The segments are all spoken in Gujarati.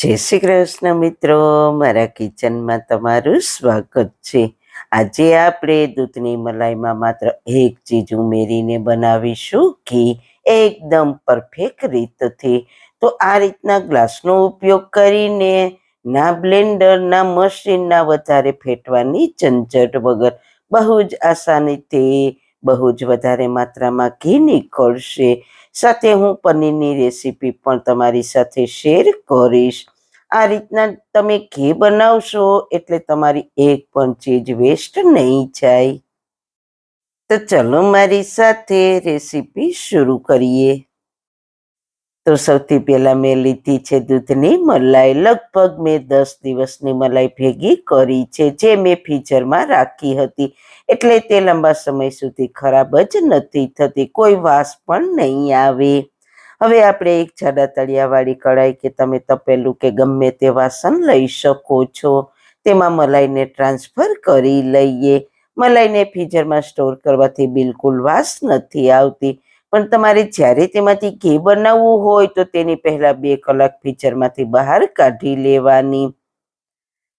જય શ્રી કૃષ્ણ મિત્રો, મારા કિચનમાં તમારું સ્વાગત છે. આજે આપણે દૂધની મલાઈમાં માત્ર એક ચીજ ઉમેરીને બનાવીશું ઘી એકદમ પરફેક્ટ રીતથી. તો આ રીતના ગ્લાસનો ઉપયોગ કરીને ના બ્લેન્ડર ના મશીનના વધારે ફેટવાની ઝંઝટ વગર બહુ જ આસાનીથી બહુ જ વધારે માત્રામાં ઘી નીકળશે. સાથે હું પનીરની રેસીપી પણ તમારી સાથે શેર કરીશ. આ રીતના તમે ઘી બનાવશો એટલે તમારી એક પણ ચીજ વેસ્ટ નહીં જાય. તો ચલો મારી સાથે રેસીપી શરૂ કરીએ. તો સૌથી પહેલા મેં લીધી છે દૂધની મલાઈ. લગભગ મેં દસ દિવસની મલાઈ ભેગી કરી છે, જે મેં ફ્રીઝરમાં રાખી હતી. એટલે તે લાંબા સમય સુધી ખરાબ જ નથી થતી. કોઈ વાસ પણ નહીં આવે. હવે આપણે એક જાડા તળિયાવાળી કઢાઈ કે તમે તપેલું કે ગમે તે વાસણ લઈ શકો છો. તેમાં મલાઈને ટ્રાન્સફર કરી લઈએ. મલાઈને ફ્રીઝરમાં સ્ટોર કરવાથી બિલકુલ વાસ નથી આવતી. પણ તમારે જ્યારે તેમાંથી ઘી બનાવવું હોય તો તેની પહેલાં બે કલાક ફ્રીઝરમાંથી બહાર કાઢી લેવાની.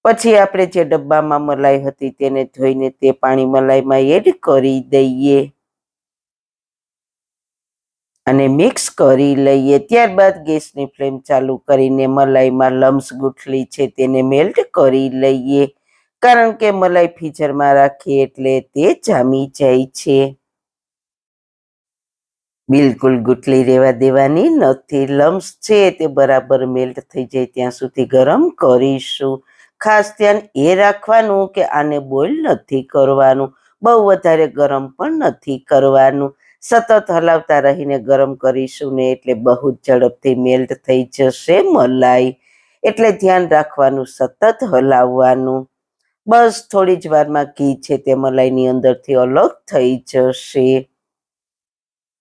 પછી આપણે જે ડબ્બામાં મલાઈ હતી તેને ધોઈને તે પાણી મલાઈમાં એડ કરી દઈએ. અને મિક્સ કરી લઈએ. ત્યારબાદ ગેસની ફ્લેમ ચાલુ કરીને મલાઈમાં લમ્સ ગુઠલી છે તેને મેલ્ટ કરી લઈએ. કારણ કે મલાઈ ફ્રીઝરમાં રાખીએ એટલે તે જામી જાય છે. બિલકુલ ગુટલી રહેવા દેવાની નથી. લમ્સ છે તે બરાબર મેલ્ટ થઈ જાય ત્યાં સુધી ગરમ કરીશું. ખાસ ધ્યાન એ રાખવાનું કે આને બોઇલ નથી કરવાનું. બહુ વધારે ગરમ પણ નથી કરવાનું. સતત હલાવતા રહીને ગરમ કરીશું ને એટલે બહુ જ ઝડપથી મેલ્ટ થઈ જશે મલાઈ. એટલે ધ્યાન રાખવાનું, સતત હલાવવાનું. બસ થોડી જ વારમાં ઘી છે તે મલાઈની અંદરથી અલગ થઈ જશે.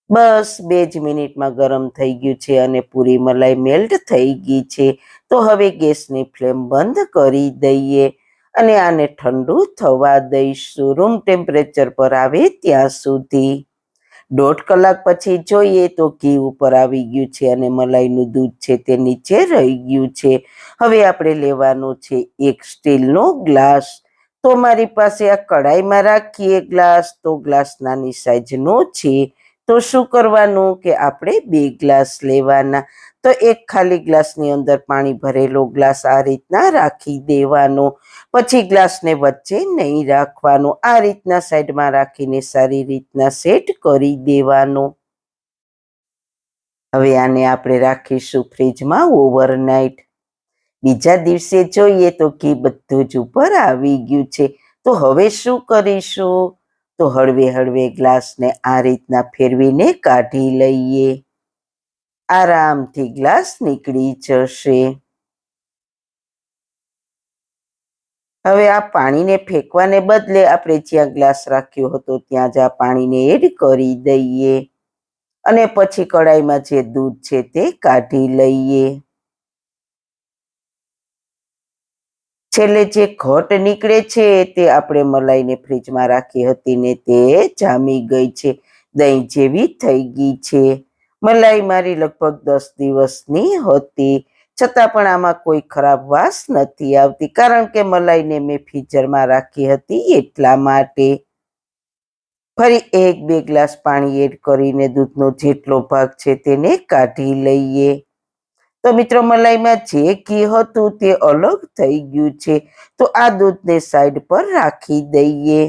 બસ બે જ મિનિટમાં ગરમ થઈ ગયું છે અને પૂરી મલાઈ મેલ્ટ થઈ ગઈ છે. તો હવે ગેસની ફ્લેમ બંધ કરી દઈએ અને આને ઠંડુ થવા દઈશું. રૂમ ટેમ્પરેચર પર આવે ત્યાં સુધી. દોઢ કલાક પછી જોઈએ તો ઘી ઉપર આવી ગયું છે અને મલાઈનું દૂધ છે તે નીચે રહી ગયું છે. હવે આપણે લેવાનું છે એક સ્ટીલનો ગ્લાસ. તો મારી પાસે આ કઢાઈમાં રાખીએ ગ્લાસ. તો ગ્લાસ નાની સાઈઝનો છે. તો શું કરવાનું કે આપણે બે ગ્લાસ લેવાના. તો એક ખાલી ગ્લાસની અંદર પાણી ભરેલો ગ્લાસ આ રીતના રાખી દેવાનો. પછી ગ્લાસને વચ્ચે નહીં રાખવાનો. આ રીતના સાઈડમાં રાખીને સારી રીતના સેટ કરી દેવાનો. હવે આને આપણે રાખીશું ફ્રીજમાં ઓવરનાઇટ બીજા દિવસે જોઈએ તો ઘી બધું જ ઉપર આવી ગયું છે. તો હવે શું કરીશું? તો હળવે હળવે ગ્લાસને આ રીતના ફેરવીને કાઢી લઈએ. આરામથી ગ્લાસ નીકળી જશે. હવે આ પાણીને ફેંકવાને બદલે આપણે જ્યાં ગ્લાસ રાખ્યો હતો ત્યાં જ આ પાણીને એડ કરી દઈએ અને પછી કડાઈમાં જે દૂધ છે તે કાઢી લઈએ. છેલ્લે જે ઘટ નીકળે છે તે આપણે મલાઈને ફ્રીજમાં રાખી હતી ને તે જામી ગઈ છે. દહીં જેવી થઈ ગઈ છે. મલાઈ મારી લગભગ દસ દિવસની હતી. છતાં પણ આમાં કોઈ ખરાબ વાસ નથી આવતી, કારણ કે મલાઈને મેં ફ્રીઝરમાં રાખી હતી એટલા માટે. ફરી એક બે ગ્લાસ પાણી એડ કરીને દૂધનો જેટલો ભાગ છે તેને કાઢી લઈએ. તો મિત્રો, મલાઈમાં જે ઘી હતું તે અલગ થઈ ગયું છે. તો આ દૂધને સાઈડ પર રાખી દઈએ.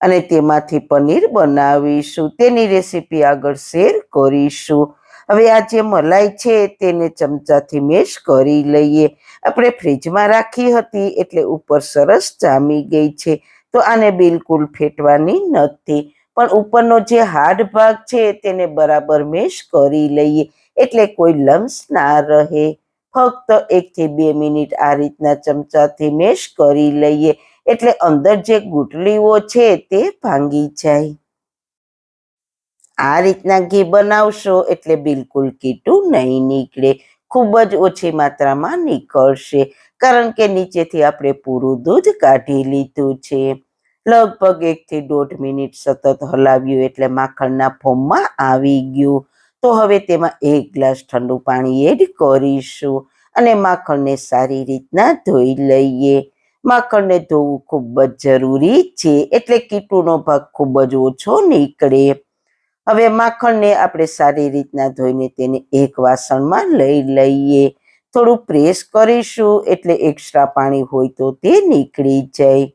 અને તેમાંથી પનીર બનાવીશું. તેની રેસીપી આગળ શેર કરીશું. હવે આ જે મલાઈ છે તેને ચમચાથી મેશ કરી લઈએ. આપણે ફ્રીજમાં રાખી હતી એટલે ઉપર સરસ જામી ગઈ છે. તો આને બિલકુલ ફેટવાની નથી. પણ ઉપરનો જે હાર્ડ ભાગ છે તેને બરાબર મેશ કરી લઈએ. એટલે કોઈ લમ્સ ના રહે. ફક્ત એકથી બે મિનિટ આ રીતના ચમચાથી મેશ કરી લઈએ. એટલે અંદર જે ગુટલીઓ છે તે ભાંગી જાય. આ રીતના ઘી બનાવશો એટલે બિલકુલ કીટું નહીં નીકળે. ખૂબ જ ઓછી માત્રામાં નીકળશે. કારણ કે નીચેથી આપણે પૂરું દૂધ કાઢી લીધું છે. લગભગ એકથી દોઢ મિનિટ સતત હલાવ્યું એટલે માખણના ફોર્મમાં આવી ગયું. તો હવે તેમાં એક ગ્લાસ ઠંડુ પાણી એડ કરીશું અને માખણને સારી રીતના ધોઈ લઈએ. માખણને ધોવું ખૂબ જ જરૂરી છે. એટલે કીટુનો ભાગ ખૂબ જ ઓછો નીકળે. હવે માખણને આપણે સારી રીતના ધોઈને તેને એક વાસણમાં લઈ લઈએ. થોડું પ્રેસ કરીશું એટલે એક્સ્ટ્રા પાણી હોય તો તે નીકળી જાય.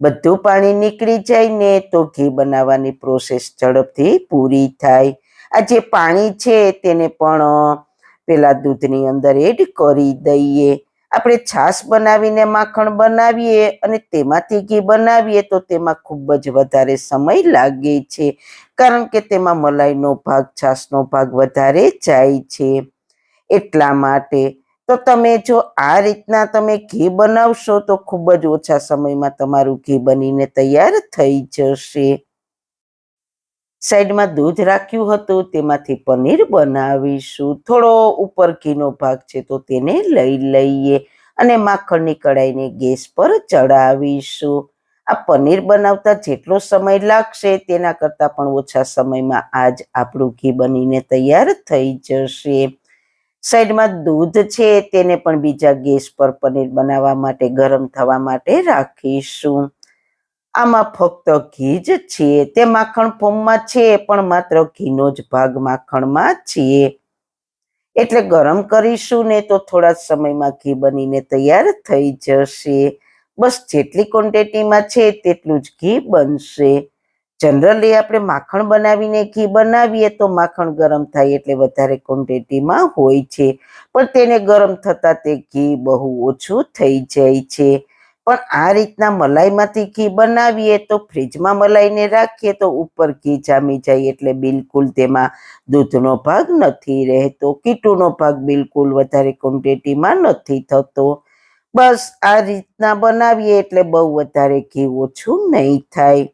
બધું પાણી નીકળી જાય ને તો ઘી બનાવવાની પ્રોસેસ ઝડપથી પૂરી થાય. આ જે પાણી છે તેને પણ પેલા દૂધની અંદર એડ કરી દઈએ. આપણે છાશ બનાવીને માખણ બનાવીએ અને તેમાંથી ઘી બનાવીએ તો તેમાં ખૂબ જ વધારે સમય લાગે છે. કારણ કે તેમાં મલાઈનો ભાગ, છાશનો ભાગ વધારે જાય છે. એટલા માટે તો તમે જો આ રીતના તમે ઘી બનાવશો તો ખૂબ જ ઓછા સમયમાં તમારું ઘી બનીને તૈયાર થઈ જશે. સાઈડમાં દૂધ રાખ્યું હતું, તેમાંથી પનીર બનાવીશું. થોડો ઉપર ઘીનો ભાગ છે તો તેને લઈ લઈએ અને માખણની કડાઈને ગેસ પર ચડાવીશું. આ પનીર બનાવતા જેટલો સમય લાગશે, તેના કરતાં પણ ઓછા સમયમાં આજ આપણું ઘી બનીને તૈયાર થઈ જશે. સાઈડમાં દૂધ છે, તેને પણ બીજા ગેસ પર પનીર બનાવવા માટે, ગરમ થવા માટે રાખીશું. આમાં ફક્ત ઘી જ છે તે માખણ ફોર્મમાં છે, પણ માત્ર ઘીનો જ ભાગ માખણમાં છે એટલે ગરમ કરીશું ને તો થોડા સમયમાં ઘી બનીને તૈયાર થઈ જશે. બસ જેટલી ક્વોન્ટિટીમાં છે, તેટલું જ ઘી બનશે. જનરલી આપણે માખણ બનાવીને ઘી બનાવીએ તો માખણ ગરમ થાય એટલે વધારે ક્વોન્ટિટીમાં હોય છે. પણ તેને ગરમ થતાં તે ઘી બહુ ઓછું થઈ જાય છે. પણ આ રીતના મલાઈમાંથી ઘી બનાવીએ તો ફ્રીજમાં મલાઈને રાખીએ તો ઉપર ઘી જામી જાય એટલે બિલકુલ તેમાં દૂધનો ભાગ નથી રહેતો, કીટુનો ભાગ બિલકુલ વધારે ક્વોન્ટિટીમાં નથી થતો. બસ આ રીતના બનાવીએ એટલે બહુ વધારે ઘી ઓછું નહીં થાય.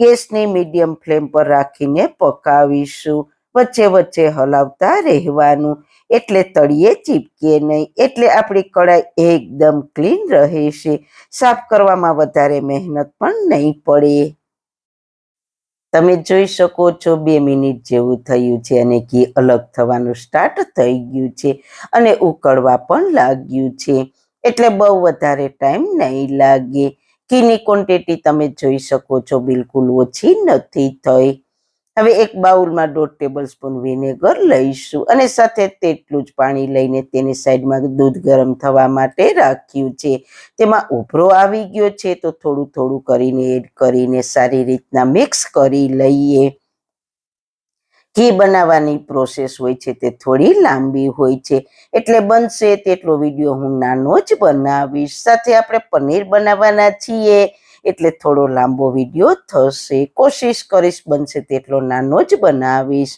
ગેસની મીડિયમ ફ્લેમ પર રાખીને પકાવીશું. વચ્ચે વચ્ચે હલાવતા રહેવાનું. એટલે તળિયે ચીપકે નહીં. એટલે આપણી કડાઈ એકદમ ક્લીન રહેશે સાફ કરવામાં વધારે મહેનત પણ નહીં પડે. તમે જોઈ શકો છો, બે મિનિટ જેવું થયું છે અને ઘી અલગ થવાનું સ્ટાર્ટ થઈ ગયું છે અને ઉકળવા પણ લાગ્યું છે. એટલે બહુ વધારે ટાઈમ નહીં લાગે. ઘીની ક્વોન્ટિટી તમે જોઈ શકો છો, બિલકુલ ઓછી નથી થઈ. હવે એક બાઉલમાં દોઢ ટેબલ સ્પૂન વિનેગર લઈશું અને સાથે તેટલું જ પાણી લઈને તેની સાઈડમાં દૂધ ગરમ થવા માટે રાખ્યું છે. તેમાં ઉભરો આવી ગયો છે તો થોડું થોડું કરીને એડ કરીને સારી રીતના મિક્સ કરી લઈએ. ઘી બનાવવાની પ્રોસેસ હોય છે તે થોડી લાંબી હોય છે. એટલે બનશે તેટલો વીડિયો હું નાનો જ બનાવીશ. સાથે આપણે પનીર બનાવવાના છીએ. એટલે થોડો લાંબો વીડિયો થશે. કોશિશ કરીશ બનશે તેટલો નાનો જ બનાવીશ.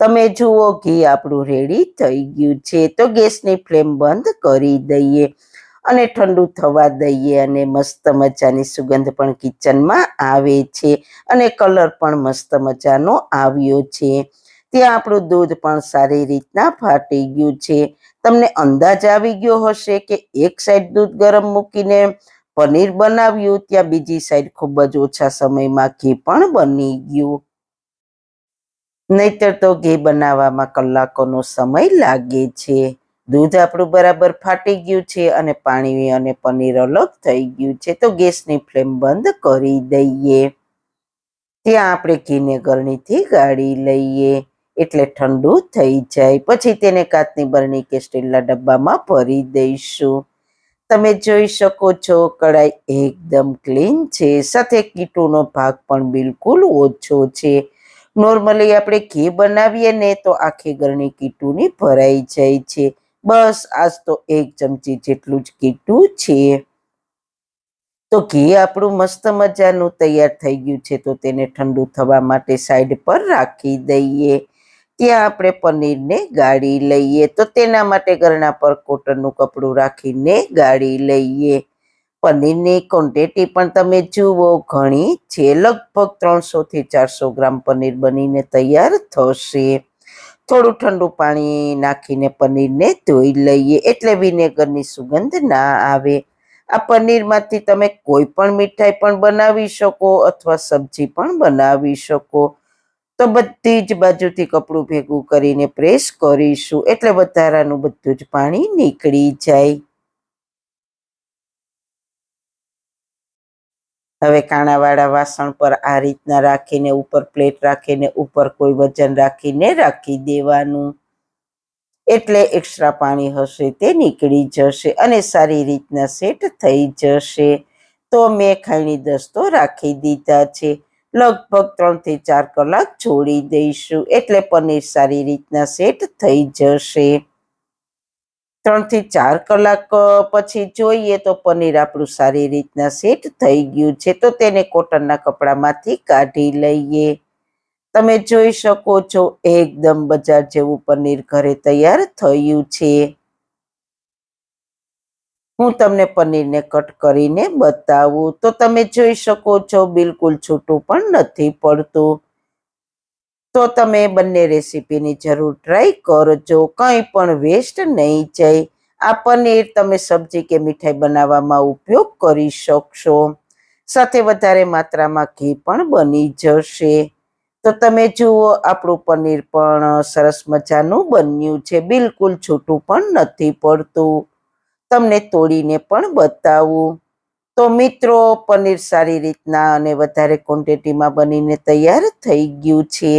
તમે જુઓ, ઘી આપણું રેડી થઈ ગયું છે. તો ગેસની ફ્લેમ બંધ કરી દઈએ અને ઠંડુ થવા દઈએ અને મસ્ત મજાની સુગંધ પણ કિચનમાં આવે છે અને કલર પણ મસ્ત મજાનો આવ્યો છે. ત્યાં આપણું દૂધ પણ સારી રીતના ફાટી ગયું છે. તમને અંદાજ આવી ગયો હશે કે એક સાઈડ દૂધ ગરમ મૂકીને પનીર બનાવ્યું, ત્યાં બીજી સાઈડ ખૂબ જ ઓછા સમયમાં ઘી પણ બની ગયું. નહીતર તો ઘી બનાવવામાં કલાકોનો સમય લાગે છે. દૂધ આપણું બરાબર ફાટી ગયું છે અને પાણી અને પનીર અલગ થઈ ગયું છે. તો ગેસની ફ્લેમ બંધ કરી દઈએ. ત્યાં આપણે ઘીને ગરણીથી ગાળી લઈએ. એટલે ઠંડુ થઈ જાય. પછી તેને કાચની બરણી કે સ્ટીલના ડબ્બામાં ભરી દઈશું. તમે જોઈ શકો છો કડાઈ એકદમ ક્લીન છે. સાથે કીટુનો ભાગ પણ બિલકુલ ઓછો છે. નોર્મલી આપણે ઘી બનાવીએ ને તો આખી ગરણી કીટુની ભરાઈ જાય છે. બસ આજ તો એક ચમચી જેટલું જ કીટું છે. તો ઘી આપણું મસ્ત મજાનું તૈયાર થઈ ગયું છે, તો તેને ઠંડુ થવા માટે સાઈડ પર રાખી દઈએ. ત્યાં આપણે પનીરને ગાળી લઈએ. તો તેના માટે ગરણા પર કોટનનું કપડું રાખીને ગાળી લઈએ. પનીરની ક્વોન્ટિટી પણ તમે જુઓ, ઘણી છે. લગભગ ત્રણસોથી ચારસો ગ્રામ પનીર બનીને તૈયાર થશે. થોડું ઠંડુ પાણી નાખીને પનીરને ધોઈ લઈએ, એટલે વિનેગરની સુગંધ ના આવે. આ પનીરમાંથી તમે કોઈ પણ મીઠાઈ પણ બનાવી શકો અથવા સબ્જી પણ બનાવી શકો. તો બધી જ બાજુથી કપડું ભેગું કરીને પ્રેસ કરીશું. એટલે વધારાનું બધું જ પાણી નીકળી જાય. હવે કાણાવાળા વાસણ પર આ રીતના રાખીને, ઉપર પ્લેટ રાખીને, ઉપર કોઈ વજન રાખીને રાખી દેવાનું. એટલે એક્સ્ટ્રા પાણી હશે તે નીકળી જશે અને સારી રીતના સેટ થઈ જશે. તો મેં ખાઈની દસ્તો રાખી દીધા છે. લગભગ ત્રણથી ચાર કલાક છોડી દઈશું. એટલે પનીર સારી રીતના સેટ થઈ જશે. ત્રણથી ચાર કલાક પછી જોઈએ તો પનીર આપણું સારી રીતના સેટ થઈ ગયું છે. તો તેને કોટનના કપડામાંથી કાઢી લઈએ. તમે જોઈ શકો છો, એકદમ બજાર જેવું પનીર ઘરે તૈયાર થયું છે. હું તમને પનીરને કટ કરીને બતાવું. તો તમે જોઈ શકો છો, બિલકુલ છૂટું પણ નથી પડતું. તો તમે બંને રેસીપીની જરૂર ટ્રાય કરજો. કંઈ પણ વેસ્ટ નહીં જાય. આ પનીર તમે સબ્જી કે મીઠાઈ બનાવવામાં ઉપયોગ કરી શકશો. સાથે વધારે માત્રામાં ઘી પણ બની જશે. તો તમે જુઓ, આપણું પનીર પણ સરસ મજાનું બન્યું છે. બિલકુલ છૂટું પણ નથી પડતું. તમને તોડીને પણ બતાવું. તો મિત્રો, પનીર સારી રીતના અને વધારે ક્વોન્ટિટીમાં બનીને તૈયાર થઈ ગયું છે.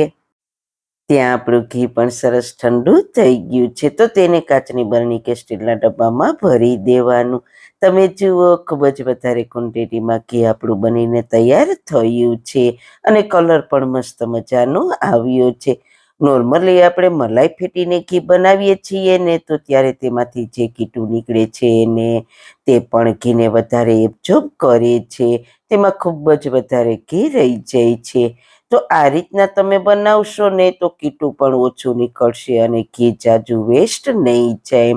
ત્યાં આપણું ઘી પણ સરસ ઠંડુ થઈ ગયું છે. તો તેને કાચની બરણી કે સ્ટીલના ડબ્બામાં ભરી દેવાનું. તમે જુઓ, ખૂબ જ વધારે ક્વોન્ટિટીમાં ઘી આપણું બનીને તૈયાર થયું છે અને કલર પણ મસ્ત મજાનો આવ્યો છે. નોર્મલી આપણે મલાઈ ફેટીને ઘી બનાવીએ છીએ ને તો ત્યારે તેમાંથી જે કીટું નીકળે છે ને તે પણ ઘીને વધારે એબ્ઝોર્બ કરે છે. તેમાં ખૂબ જ વધારે ઘી રહી જાય છે. તો આ રીતના તમે બનાવશો ને તો કીટું પણ ઓછું નીકળશે અને ઘી જાજુ વેસ્ટ નહીં જાય.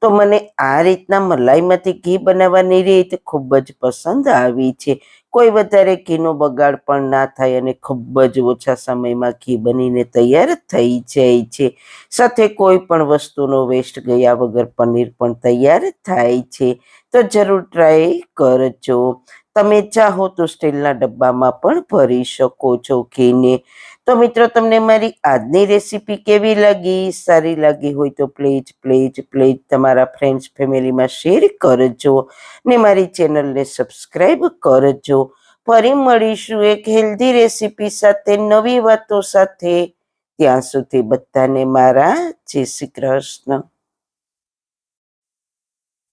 તો મને આ રીતના મલાઈમાંથી ઘી બનાવવાની રીત ખૂબ જ પસંદ આવી છે. કોઈ વધારે ઘીનો બગાડ પણ ના થાય અને ખૂબ જ ઓછા સમયમાં ઘી બનીને તૈયાર થઈ જાય છે. સાથે કોઈ પણ વસ્તુનો વેસ્ટ ગયા વગર પનીર પણ તૈયાર થાય છે. તો જરૂર ટ્રાય કરજો. તમે ચાહો તો સ્ટીલના ડબ્બામાં પણ ભરી શકો છો ઘીને. તો મિત્રો, તમને મારી આજની રેસીપી કેવી લાગી? સારી લાગી હોય તો પ્લીઝ પ્લીઝ પ્લીઝ તમારા ફ્રેન્ડ્સ ફેમિલીમાં શેર કરજો ને મારી ચેનલને સબસ્ક્રાઈબ કરજો. ફરી મળીશું એક હેલ્ધી રેસીપી સાથે, નવી વાતો સાથે. ત્યાં સુધી બધાને મારા જય શ્રી કૃષ્ણ.